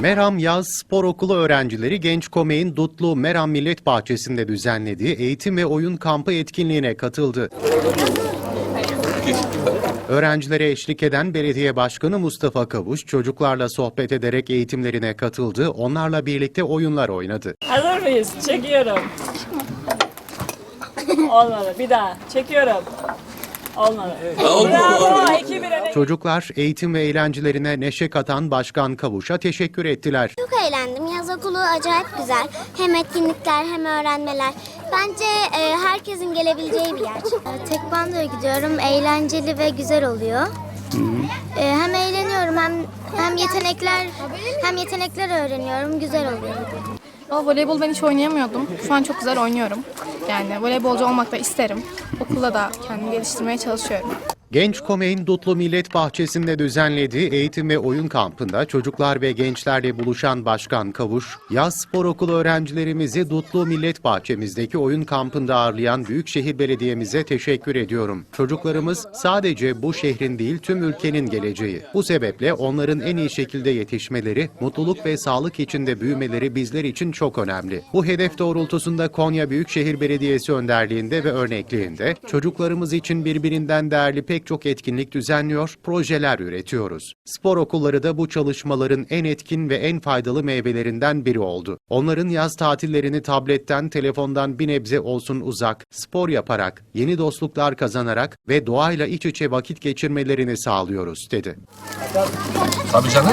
Meram Yaz Spor Okulu öğrencileri Genç Kome'in Dutlu Meram Millet Bahçesi'nde düzenlediği eğitim ve oyun kampı etkinliğine katıldı. Öğrencilere eşlik eden Belediye Başkanı Mustafa Kavuş çocuklarla sohbet ederek eğitimlerine katıldı, onlarla birlikte oyunlar oynadı. Hazır mıyız? Çekiyorum. Olmadı. Bir daha. Çekiyorum. Olmadı. Bravo. Öne. Çocuklar eğitim ve eğlencelerine neşe katan Başkan Kavuş'a teşekkür ettiler. Çok eğlendim. Yaz okulu acayip güzel. Hem etkinlikler hem öğrenmeler. Bence e, herkesin gelebileceği bir yer. Tekvando'ya gidiyorum. Eğlenceli ve güzel oluyor. E, hem eğleniyorum hem hem yetenekler hem yetenekler öğreniyorum. Güzel oluyor. Valla voleybol ben hiç oynayamıyordum. Şu an çok güzel oynuyorum. Yani voleybolcu olmak da isterim. Okulda da kendimi geliştirmeye çalışıyorum. Genç Kome'in Dutlu Millet Bahçesi'nde düzenlediği eğitim ve oyun kampında çocuklar ve gençlerle buluşan Başkan Kavuş, yaz spor okulu öğrencilerimizi Dutlu Millet Bahçemizdeki oyun kampında ağırlayan Büyükşehir Belediye'mize teşekkür ediyorum. Çocuklarımız sadece bu şehrin değil tüm ülkenin geleceği. Bu sebeple onların en iyi şekilde yetişmeleri, mutluluk ve sağlık içinde büyümeleri bizler için çok önemli. Bu hedef doğrultusunda Konya Büyükşehir Belediyesi önderliğinde ve örnekliğinde çocuklarımız için birbirinden değerli pek çok etkinlik düzenliyor, projeler üretiyoruz. Spor okulları da bu çalışmaların en etkin ve en faydalı meyvelerinden biri oldu. Onların yaz tatillerini tabletten, telefondan bir nebze olsun uzak, spor yaparak, yeni dostluklar kazanarak ve doğayla iç içe vakit geçirmelerini sağlıyoruz, dedi. Tabii canım.